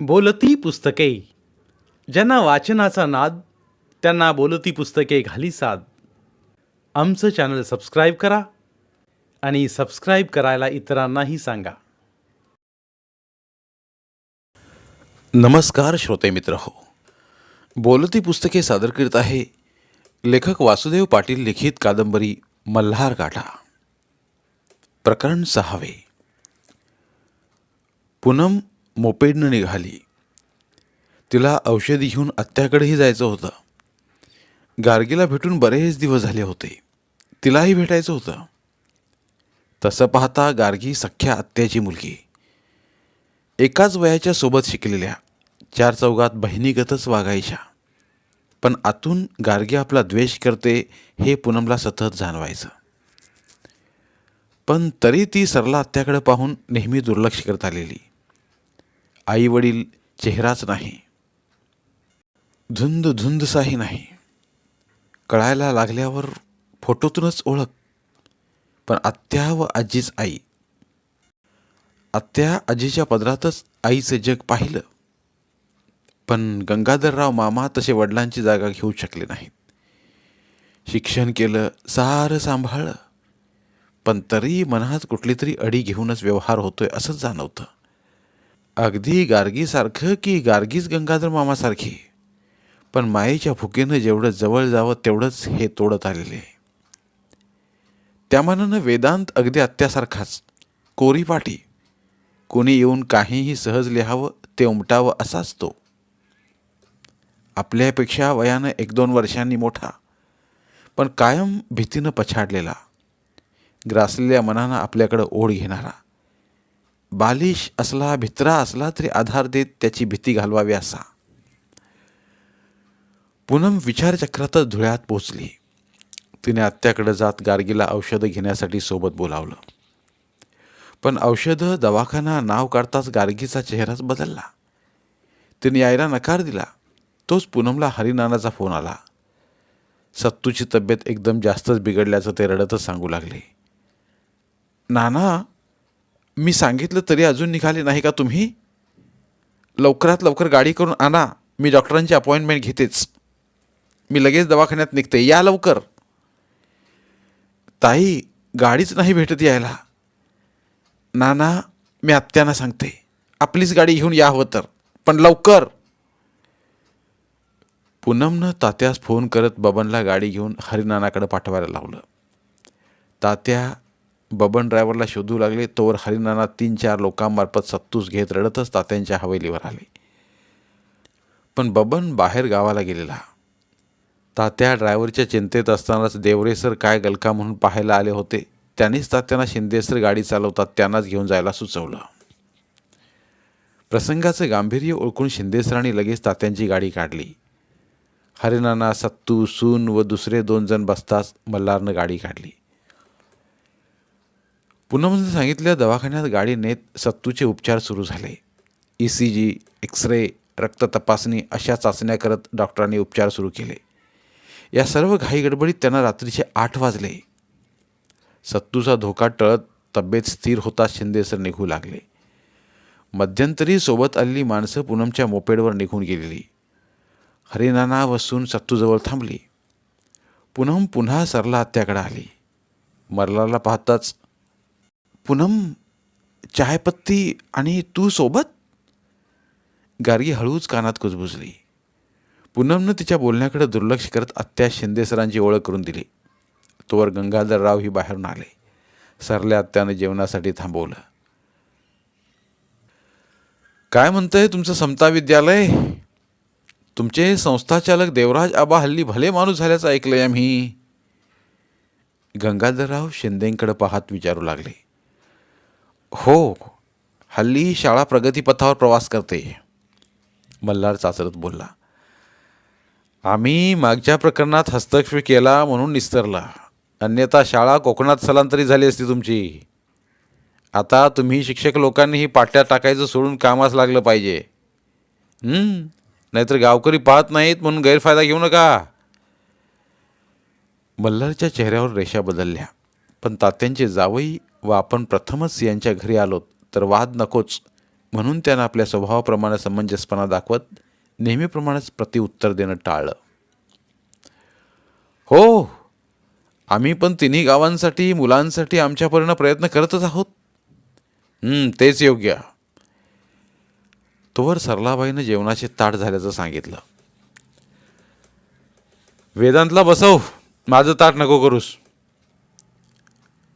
बोलती पुस्तके. ज्यांना वाचनाचा नाद त्यांना बोलती पुस्तके घाली साद. आमचं चॅनल सबस्क्राईब करा आणि सबस्क्राईब करायला इतरांनाही सांगा. नमस्कार श्रोते मित्र हो. बोलती पुस्तके सादर करीत आहे लेखक वासुदेव पाटील लिखित कादंबरी मल्हार गाठा. प्रकरण सहावे. पूनम मोपेडनं निघाली. तिला औषधी घेऊन आत्याकडेही जायचं होतं. गार्गीला भेटून बरेच दिवस झाले होते. तिलाही भेटायचं होतं. तसं पाहता गार्गी सख्ख्या आत्याची मुलगी. एकाच वयाच्या सोबत शिकलेल्या चार चौघात बहिणीगतच वागायच्या. पण आतून गार्गी आपला द्वेष करते हे पूनमला सतत जाणवायचं. पण तरी ती सरला आत्याकडे पाहून नेहमी दुर्लक्ष करत आलेली. आई वडील चेहराच नाही. धुंद धुंदसाही नाही. कळायला लागल्यावर फोटोतूनच ओळख. पण आत्या व आजीच आई. आत्या आजीच्या पदरातच आईचं जग पाहिलं. पण गंगाधरराव मामा तसे वडिलांची जागा घेऊ शकले नाहीत. शिक्षण केलं सारं सांभाळलं. पण तरी मनात कुठली तरी अडी घेऊनच व्यवहार होतोय असंच जाणवतं. अगदी गार्गीसारखं की गार्गीच गंगाधर मामासारखी. पण मायेच्या फुकेनं जेवढं जवळ जावं तेवढंच हे तोडत आलेले. त्या मानानं वेदांत अगदी अत्यासारखाच कोरीपाटी कोणी येऊन काहीही सहज लिहावं ते उमटावं असाच तो. आपल्यापेक्षा वयानं एक दोन वर्षांनी मोठा. पण कायम भीतीनं पछाडलेला. ग्रासलेल्या मनानं आपल्याकडं ओढ घेणारा. बालिश असला भित्रा असला तरी आधार देत त्याची भीती घालवावी असा. पूनम विचारचक्रातच धुळ्यात पोचली. तिने आत्याकडे जात गार्गीला औषधं घेण्यासाठी सोबत बोलावलं. पण औषधं दवाखाना नाव काढताच गार्गीचा चेहराच बदलला. तिने यायला नकार दिला. तोच पूनमला हरिनानाचा फोन आला. सत्तूची तब्येत एकदम जास्तच बिघडल्याचं ते रडतच सांगू लागले. नाना मी सांगितलं तरी अजून निघाले नाही का तुम्ही? लवकरात लवकर गाडी करून आणा. मी डॉक्टरांची अपॉइंटमेंट घेतेच. मी लगेच दवाखान्यात निघते. या लवकर. ताई गाडीच नाही भेटत यायला. नाना मी आत्यांना सांगते. आपलीच गाडी घेऊन या हवं तर. पण लवकर. पूनमनं तात्यास फोन करत बबनला गाडी घेऊन हरिनानाकडे पाठवायला लावलं. तात्या बबन ड्रायव्हरला शोधू लागले तोवर हरिनाना तीन चार लोकांमार्फत सत्तूस घेत रडतच तात्यांच्या हवेलीवर आले. पण बबन बाहेर गावाला गेलेला. तात्या ड्रायव्हरच्या चिंतेत असतानाच देवरेसर काय गलका म्हणून पाहायला आले होते त्यांनीच तात्यांना शिंदेसर गाडी चालवतात त्यांनाच घेऊन जायला सुचवलं. प्रसंगाचं गांभीर्य ओळखून शिंदेसरांनी लगेच तात्यांची गाडी काढली. हरिनाना सत्तू सून व दुसरे दोन जण बसताच मल्हारनं गाडी काढली. पूनमनं सांगितल्या दवाखान्यात गाडी नेत सत्तूचे उपचार सुरू झाले. ई सी जी एक्सरे रक्त तपासणी अशा चाचण्या करत डॉक्टरांनी उपचार सुरू केले. या सर्व घाई गडबडीत त्यांना रात्रीचे आठ वाजले. सत्तूचा धोका टळत तब्येत स्थिर होता शिंदेसर निघू लागले. मध्यंतरी सोबत आलेली माणसं पूनमच्या मोपेडवर निघून गेलेली. हरिनाना वसून सत्तूजवळ थांबली. पूनम पुन्हा सरला हत्याकडे आली. मरलाला पाहताच पूनम चायपत्ती आणि तू सोबत? गार्गी हळूच कानात कुजबुजली. पूनमनं तिच्या बोलण्याकडे दुर्लक्ष करत आत्या शिंदेसरांची ओळख करून दिली. तोवर गंगाधरराव ही बाहेरून आले. सरल्या आत्यानं जेवणासाठी थांबवलं. काय म्हणतंय तुमचं समता विद्यालय? तुमचे संस्थाचालक देवराज आबा हल्ली भले माणूस झाल्याचं ऐकलंय आम्ही. गंगाधरराव शिंदेंकडे पाहत विचारू लागले. हो हल्ली शाळा प्रगतीपथावर प्रवास करते. मल्हार चाचरत बोलला आम्ही मागच्या प्रकरणात हस्तक्षेप केला म्हणून निस्तरला. अन्यथा शाळा कोकणात स्थलांतरित झाली असती तुमची. आता तुम्ही शिक्षक लोकांनीही पाट्या टाकायचं सोडून कामास लागलं पाहिजे. नाहीतर गावकरी पाहत नाहीत म्हणून गैरफायदा घेऊ नका. मल्हारच्या चेहऱ्यावर रेषा बदलल्या. पण तात्यांचे जावई व आपण प्रथमच यांच्या घरी आलोत तर वाद नकोच. म्हणून त्यानं आपल्या स्वभावाप्रमाणे समंजसपणा दाखवत नेहमीप्रमाणेच प्रतिउत्तर देणं टाळलं. हो आम्ही पण तिन्ही गावांसाठी मुलांसाठी आमच्यापर्यंत प्रयत्न करतच आहोत. तेच योग्य. तोवर सरलाबाईनं जेवणाचे ताट झाल्याचं सांगितलं. वेदांतला बसव माझं ताट नको करूस.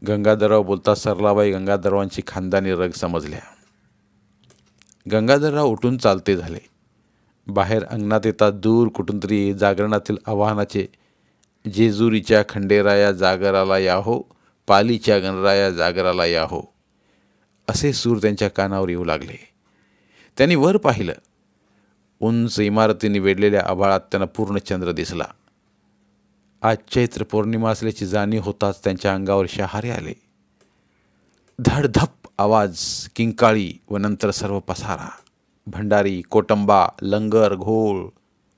गंगाधरराव बोलता सरलाबाई गंगाधररावांची खानदानी रग समजल्या. गंगाधरराव उठून चालते झाले. बाहेर अंगणात येतात दूर कुठून तरी जागरणातील आव्हानाचे जेजुरीच्या खंडेराया जागराला याहो पालीच्या गणराया जागराला याहो. असे सूर त्यांच्या कानावर येऊ लागले. त्यांनी वर पाहिलं. उंच इमारतीने वेढलेल्या आभाळात त्यांना पूर्ण चंद्र दिसला. आज चैत्र पौर्णिमा असल्याची जाणीव होताच त्यांच्या अंगावर शहारे आले. धडधप आवाज किंकाळी व नंतर सर्व पसारा. भंडारी कोटंबा लंगर घोळ.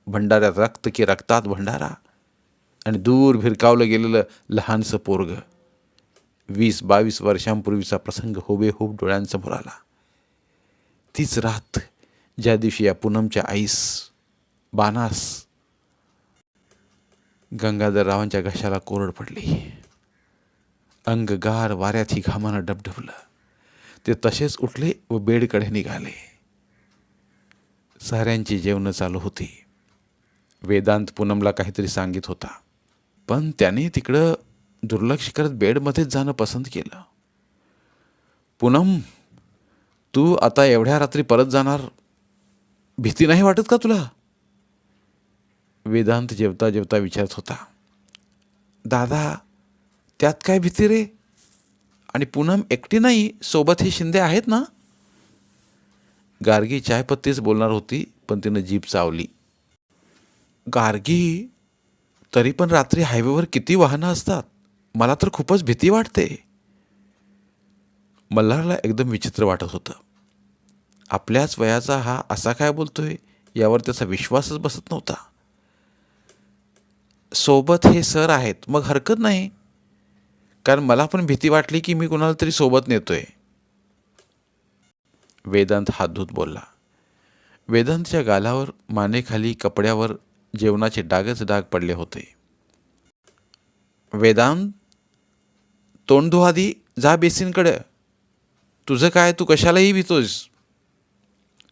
भंडाऱ्यात रक्त की रक्तात भंडारा. आणि दूर भिरकावलं गेलेलं लहानसं पोरग. वीस बावीस वर्षांपूर्वीचा प्रसंग हुबेहूब डोळ्यांसमोर आला. तीच रात ज्या दिवशी या पूनमच्या आईस बानास गंगाधररावांच्या घशाला कोरड पडली. अंगगार वाऱ्यात ही घामानं डबडबलं. ते तसेच उठले व बेडकडे निघाले. साऱ्यांची जेवणं चालू होती. वेदांत पूनमला काहीतरी सांगित होता. पण त्याने तिकडं दुर्लक्ष करत बेडमध्येच जाणं पसंत केलं. पूनम तू आता एवढ्या रात्री परत जाणार? भीती नाही वाटत का तुला? वेदांत जेवता जेवता विचारत होता दादा त्यात काय भीती रे? आणि पूनम एकटी नाही सोबत हे शिंदे आहेत ना? गार्गी चायपत्तीच बोलणार होती पण तिनं जीप चावली. गार्गी तरी पण रात्री हायवेवर किती वाहनं असतात? मला तर खूपच भीती वाटते. मल्हारला एकदम विचित्र वाटत होतं. आपल्याच वयाचा हा असा काय बोलतोय? यावर त्याचा विश्वासच बसत नव्हता. सोबत हे सर आहेत मग हरकत नाही. कारण मला पण भीती वाटली की मी कुणाला तरी सोबत नेतोय. वेदांत हात धुत बोलला. वेदांतच्या गालावर मानेखाली कपड्यावर जेवणाचे डागच डाग पडले होते. वेदांत तोंड धु जा बेसिनकडे. तुझं काय तू कशालाही भितोस.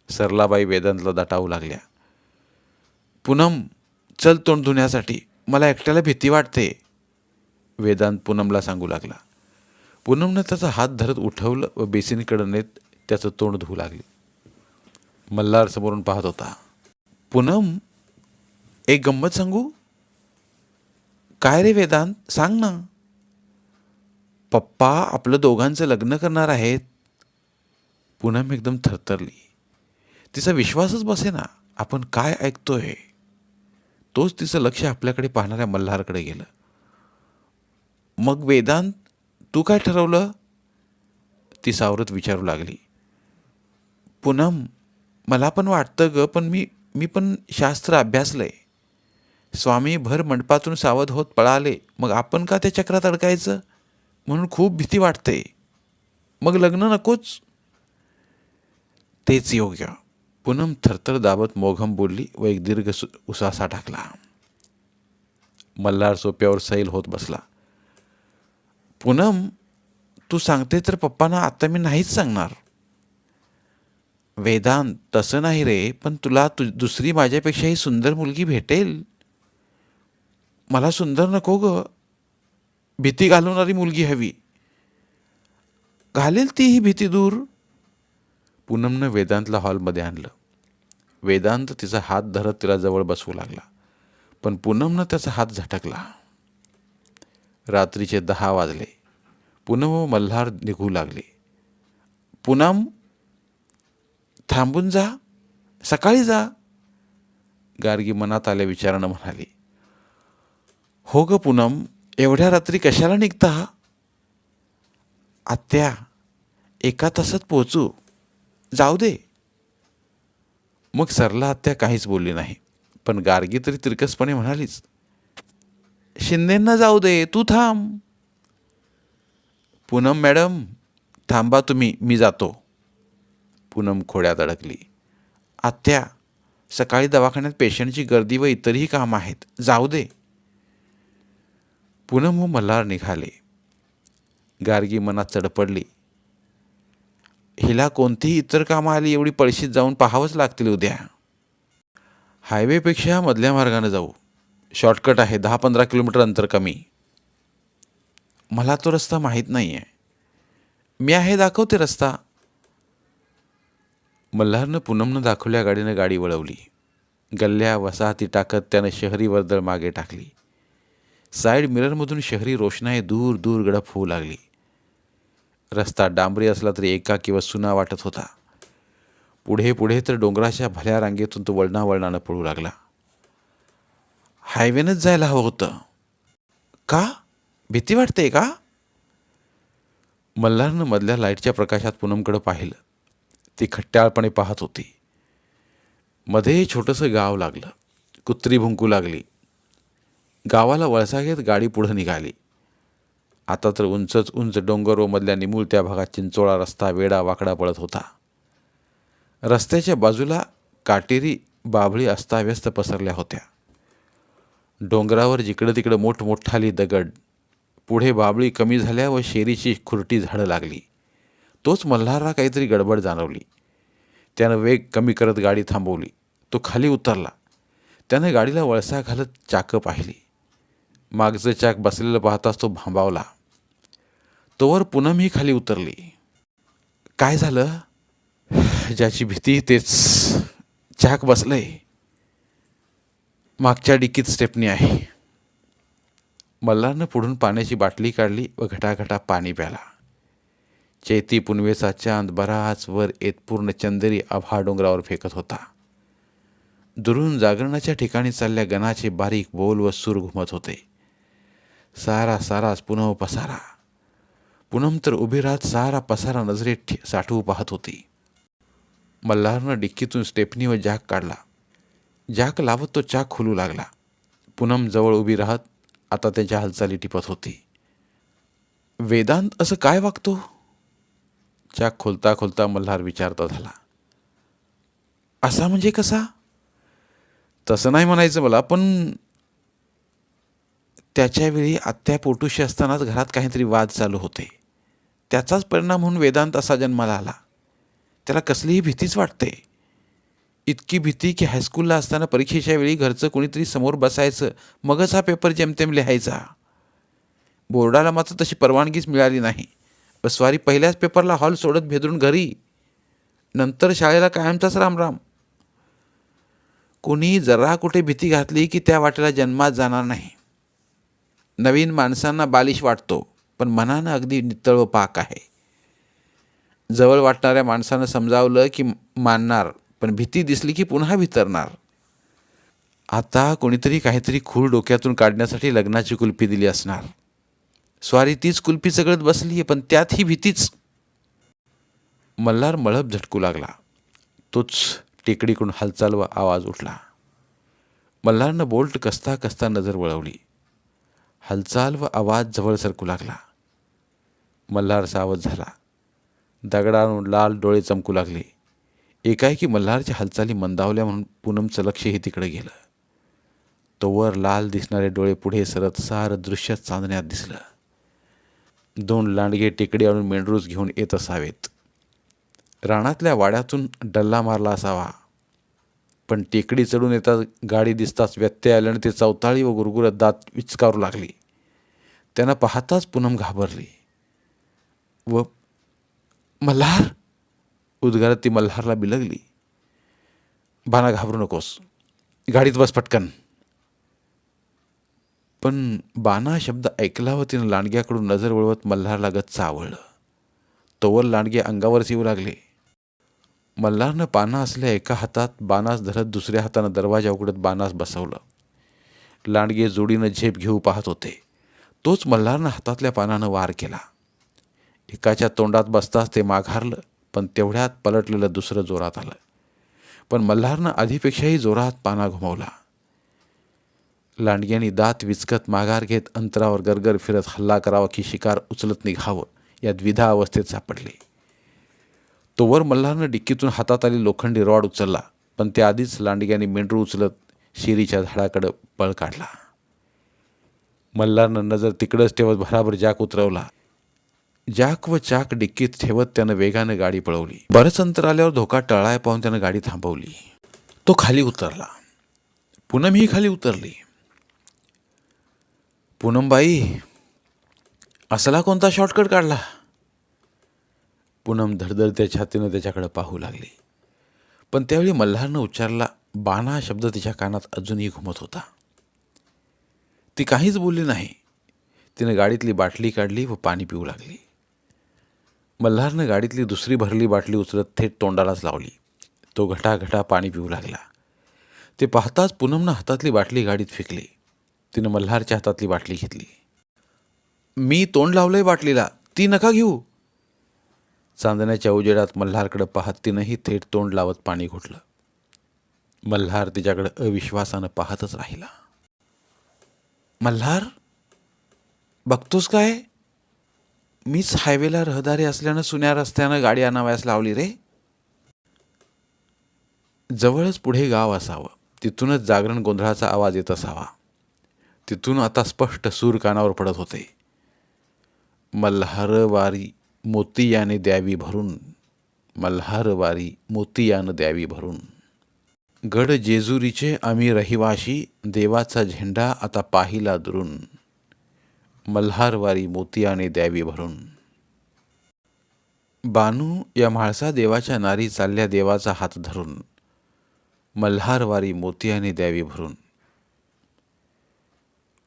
सरलाबाई वेदांतला दटावू लागल्या. पूनम चल तोंड धुण्यासाठी. मला एकट्याला भीती वाटते. वेदांत पूनमला सांगू लागला. पूनमनं त्याचा हात धरत उठवलं व बेसिनकडे नेत त्याचं तोंड धुवू लागले. मल्हार समोरून पाहत होता. पूनम एक गंमत सांगू? काय रे वेदांत? सांग ना. पप्पा आपलं दोघांचं लग्न करणार आहेत. पूनम एकदम थरथरली. तिचा विश्वासच बसे ना आपण काय ऐकतोय? तोच तिचं लक्ष आपल्याकडे पाहणाऱ्या मल्हारकडे गेलं. मग वेदांत तू काय ठरवलं? ती सावरत विचारू लागली. पूनम मला पण वाटतं ग पण मी मी पण शास्त्र अभ्यासलंय. स्वामी भर मंडपातून सावध होत पळाले मग आपण का त्या चक्रात अडकायचं? म्हणून खूप भीती वाटते. मग लग्न नकोच? तेच योग्य. पूनम थरथर दाबत मोघम बोलली व एक दीर्घ सु उसासा टाकला. मल्हार सोप्यावर सैल होत बसला. पूनम तू सांगते तर पप्पांना आता मी नाहीच सांगणार. वेदांत तसं नाही रे पण तुला तु दुसरी माझ्यापेक्षाही सुंदर मुलगी भेटेल. मला सुंदर नको ग. भीती घालवणारी मुलगी हवी. घालेल ती ही भीती दूर. पूनमनं वेदांतला हॉलमध्ये आणलं. वेदांत तिचा हात धरत तिला जवळ बसवू लागला. पण पूनमनं त्याचा हात झटकला. रात्रीचे दहा वाजले. पूनम व मल्हार निघू लागले. पूनम थांबून जा. सकाळी जा. गार्गी मनात आल्या विचारानं म्हणाली हो ग पूनम एवढ्या रात्री कशाला निघता? आत्या एका तासात पोचू जाऊ दे. मग सरला आत्या काहीच बोलली नाही. पण गार्गी तरी तिरकसपणे म्हणालीच शिंदेंना जाऊ दे तू थांब. पूनम मॅडम थांबा तुम्ही मी जातो. पूनम खोड्यात अडकली. आत्या सकाळी दवाखान्यात पेशंटची गर्दी व इतरही कामं आहेत जाऊ दे. पूनम व मल्हार निघाले. गार्गी मनात चडपडली हिला कोणतीही इतर कामं आली एवढी पळशीत जाऊन पाहावंच लागतील उद्या. हायवेपेक्षा मधल्या मार्गाने जाऊ. शॉर्टकट आहे दहा पंधरा किलोमीटर अंतर कमी. मला तो रस्ता माहीत नाही आहे मी आहे दाखवते रस्ता. मल्हारनं पूनमनं दाखवल्या गाडीनं गाडी वळवली. गल्ल्या वसाहती टाकत त्यानं शहरी वर्दळ मागे टाकली. साईड मिररमधून शहरी रोषणाई दूर दूर गडप होऊ लागली. रस्ता डांबरी असला तरी एका किंवा सुना वाटत होता. पुढे पुढे तर डोंगराच्या भल्या रांगेतून तो वळणा वळणानं पळू लागला. हायवेनंच जायला हवं होतं. का? भीती वाटते का? मल्हारनं मधल्या लाईटच्या प्रकाशात पूनमकडं पाहिलं. ती खट्ट्याळपणे पाहत होती. मध्ये छोटंसं गाव लागलं. कुत्री भुंकू लागली. गावाला वळसा घेत गाडी पुढं निघाली. आता तर उंचच उंच डोंगर व मधल्या निमुळत्या भागात चिंचोळा रस्ता वेडा वाकडा पडत होता. रस्त्याच्या बाजूला काटेरी बाभळी अस्ताव्यस्त पसरल्या होत्या. डोंगरावर जिकडं तिकडं मोठमोठाली दगड पुढे बाबळी कमी झाल्या व शेरीची खुरटी झाडं लागली. तोच मल्हारला काहीतरी गडबड जाणवली. त्यानं वेग कमी करत गाडी थांबवली. तो खाली उतरला. त्यानं गाडीला वळसा घालत चाकं पाहिली. मागचं चाक बसलेलं पाहताच तो भांबावला. तोवर पुन्हा मी खाली उतरली. काय झालं? ज्याची भीती तेच चाक बसलंय. मागच्या डिकीत स्टेपनी आहे. मल्हारनं पुढून पाण्याची बाटली काढली व घटाघटा पाणी प्याला. चैती पुनवेचा चांद बराच वर येत पूर्ण चंदेरी आभा डोंगरावर फेकत होता. दुरून जागरणाच्या ठिकाणी चालल्या गणाचे बारीक बोल व सूर घुमत होते. सारा साराच पुनव पसारा। पुनम तर उभी राहत सारा पसारा नजरेत साठवू पाहत होती. मल्हारनं डिक्कीतून स्टेपनी व जॅक काढला. जाक लावत तो चाक खुलू लागला. पूनम जवळ उभी राहत आता त्याच्या हालचाली टिपत होती. वेदांत असं काय वागतो? चाक खोलता खोलता मल्हार विचारता झाला. असा म्हणजे कसा? तसं नाही म्हणायचं मला पण त्याच्यावेळी आत्या पोटूशी असतानाच घरात काहीतरी वाद चालू होते. त्याचाच परिणाम म्हणून वेदांत असा जन्माला आला. त्याला कसलीही भीतीच वाटते. इतकी भीती की हायस्कूलला असताना परीक्षेच्या वेळी घरचं कोणीतरी समोर बसायचं मगच हा पेपर जेमतेम लिहायचा. बोर्डाला मात्र तशी परवानगीच मिळाली नाही. बसवारी पहिल्याच पेपरला हॉल सोडत भेदरून घरी. नंतर शाळेला कायमचाच रामराम. कोणी जरा कुठे भीती घातली की त्या वाटेला जन्मात जाणार नाही. नवीन माणसांना बालिश वाटतो पण मनानं अगदी नितळ व पाक आहे. जवळ वाटणाऱ्या माणसानं समजावलं की मानणार पण भीती दिसली की पुन्हा भितरणार आता कोणीतरी काहीतरी खूळ डोक्यातून काढण्यासाठी लग्नाची कुल्फी दिली असणार. स्वारी तीच कुल्फी सगळत बसली आहे पण त्यात ही भीतीच. मल्हार मळप झटकू लागला. तोच टेकडीकडून हालचाल व आवाज उठला. मल्हारनं बोल्ट कसता कसता नजर वळवली. हालचाल व आवाज जवळ सरकू लागला. मल्हार सावध झाला. दगडावरून लाल डोळे चमकू लागले. एकाएकी मल्हारच्या हालचाली मंदावल्या म्हणून पूनमचं लक्षही तिकडे गेलं. तोवर लाल दिसणारे डोळे पुढे सरत सार दृश्य चांदण्यात दिसलं. दोन लांडगे टेकडी आणून मेंढरूस घेऊन येत असावेत. रानातल्या वाड्यातून डल्ला मारला असावा. पण टेकडी चढून येताच गाडी दिसताच व्यत्यय आल्याने ते चौताळी व गुरगुरत दात विचकारू लागली. त्यांना पाहताच पूनम घाबरली. व मल्हार? उद्गारात ती मल्हारला बिलगली. बाणा घाबरू नकोस. गाडीत बस पटकन. पण बाना शब्द ऐकला व तिनं लांडग्याकडून नजर वळवत मल्हारला गच्च आवडलं तोवर लांडगे अंगावरच येऊ लागले. मल्हारनं पाना असल्या एका हातात बाणास धरत दुसऱ्या हातानं दरवाजा उघडत बाणास बसवलं. लांडगे जोडीनं झेप घेऊ पाहत होते. तोच मल्हारनं हातातल्या पानानं वार केला. एकाच्या तोंडात बसताच ते माघारलं पण तेवढ्यात पलटलेलं दुसरं जोरात आलं. पण मल्हारनं आधीपेक्षाही जोरात पाना घुमवला. लांडग्यांनी दात विचकत माघार घेत अंतरावर गरगर फिरत हल्ला करावा की शिकार उचलत निघावं या द्विधा अवस्थेत सापडले. तोवर मल्हारनं डिक्कीतून हातात आली लोखंडी रॉड उचलला पण त्याआधीच लांडग्याने मेंढरू उचलत शिरीच्या झाडाकडं पळ काढला. मल्हारनं नजर तिकडंच ठेवत भराभर जाक उतरवला. जाक व चाक डिक्कीत ठेवत त्यानं वेगानं गाडी पळवली. बरंच अंतर आल्यावर धोका टळाय पाहून त्यानं गाडी थांबवली. तो खाली उतरला. पूनम ही खाली उतरली. पूनमबाई असला कोणता शॉर्टकट काढला? पूनम धडधडत्या छातीनं त्याच्याकडे पाहू लागली. पण त्यावेळी मल्हारनं उच्चारला बाणा शब्द तिच्या कानात अजूनही घुमत होता. ती काहीच बोलली नाही. तिनं गाडीतली बाटली काढली व पाणी पिऊ लागली. मल्हारनं गाडीतली दुसरी भरली बाटली उचलत थेट तोंडालाच लावली. तो घटाघटा पाणी पिऊ लागला. ते पाहताच पूनमनं हातातली बाटली गाडीत फेकली. तिनं मल्हारच्या हातातली बाटली घेतली. मी तोंड लावलंय बाटलीला. ती नका घेऊ. चांदण्याच्या उजेडात मल्हारकडं पाहत तिनंही थेट तोंड लावत पाणी घोटलं. मल्हार तिच्याकडं अविश्वासानं पाहतच राहिला. मल्हार बघतोस काय? मीच हायवेला रहदारी असल्यानं सुन्या रस्त्यानं गाडी आणावयास लावली रे. जवळच पुढे गाव असावं. तिथूनच जागरण गोंधळाचा आवाज येत असावा. तिथून आता स्पष्ट सूर कानावर पडत होते. मल्हार वारी मोतियाने द्यावी भरून मल्हारवारी वारी द्यावी भरून. गड जेजुरीचे आम्ही रहिवाशी देवाचा झेंडा आता पाहिला दुरून. मल्हारवारी मोतियाने द्यावी भरून. बानू या म्हाळसा देवाच्या नारी चालल्या देवाचा हात धरून. मल्हारवारी मोतियाने द्यावी भरून.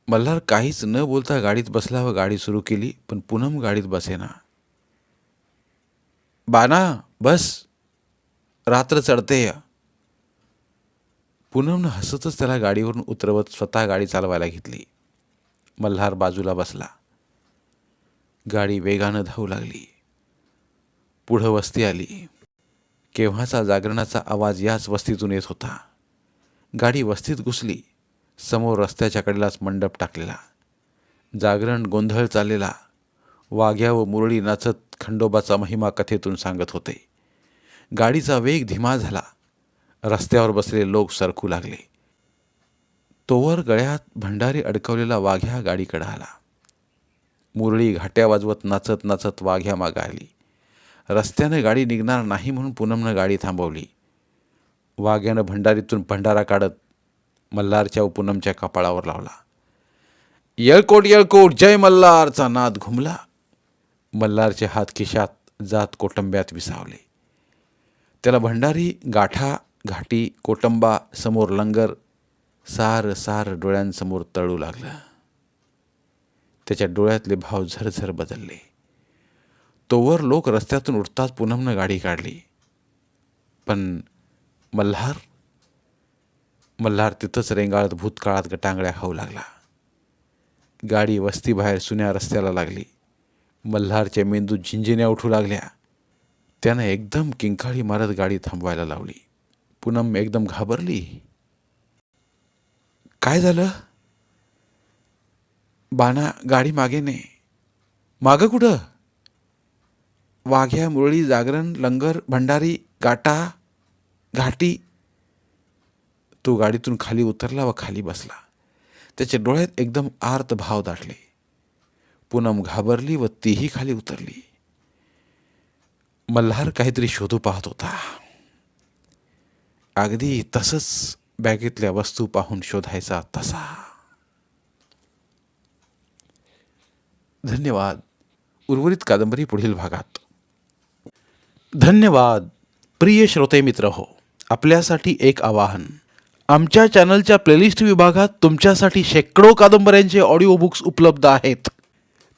मल्हार काहीच न बोलता गाडीत बसला व गाडी सुरू केली पण पूनम गाडीत बसेना. बाना बस. रात्र चढते पुनमनं पूनमनं हसतच त्याला गाडीवरून उतरवत स्वतः गाडी चालवायला घेतली. मल्हार बाजूला बसला. गाडी वेगानं धावू लागली. पुढं वस्ती आली. केव्हाचा जागरणाचा आवाज याच वस्तीतून येत होता. गाडी वस्तीत घुसली. समोर रस्त्याच्या कडेलाच मंडप टाकलेला. जागरण गोंधळ चाललेला. वाघ्या व मुरळी नाचत खंडोबाचा महिमा कथेतून सांगत होते. गाडीचा वेग धीमा झाला. रस्त्यावर बसलेले लोक सरकू लागले. तोवर गळ्यात भंडारी अडकवलेला वाघ्या गाडीकडे आला. मुरळी घाट्या वाजवत नाचत नाचत वाघ्या मागा आली. रस्त्यानं गाडी निघणार नाही म्हणून पूनमनं गाडी थांबवली. वाघ्यानं भंडारीतून भंडारा काढत मल्हारच्या व पूनमच्या कपाळावर लावला. येळकोट येळकोट जय मल्हारचा नाद घुमला. मल्हारचे हात खिशात जात कोटंब्यात विसावले. त्याला भंडारी गाठा घाटी कोटंबा समोर लंगर सार सार डोळ्यांसमोर तळू लागलं. त्याच्या डोळ्यातले भाव झरझर बदलले. तोवर लोक रस्त्यातून उठताच पुनमनं गाडी काढली. पण मल्हार मल्हार तिथंच रेंगाळत भूतकाळात गटांगळ्या खाऊ लागला. गाडी वस्तीबाहेर सुन्या रस्त्याला लागली. मल्हारच्या मेंदूत झिंझिन्या उठू लागल्या. त्यानं एकदम किंकाळी मारत गाडी थांबवायला लावली. पूनम एकदम घाबरली. काय झालं? बाणा गाडी मागे ने. मागं कुठं? वाघ्या मुरळी जागरण लंगर भंडारी गाटा घाटी. तो गाडीतून खाली उतरला व खाली बसला. त्याच्या डोळ्यात एकदम आर्त भाव दाटले. पूनम घाबरली व तीही खाली उतरली. मल्हार काहीतरी शोधू पाहत होता. अगदी तसंच बॅगेतल्या वस्तू पाहून शोधायचा तसा. धन्यवाद. उर्वरित कादंबरी पुढील भागात. धन्यवाद. प्रिय श्रोते मित्र हो आपल्यासाठी एक आवाहन. आमच्या चॅनलच्या प्लेलिस्ट विभागात तुमच्यासाठी शेकडो कादंबऱ्यांचे ऑडिओ बुक्स उपलब्ध आहेत.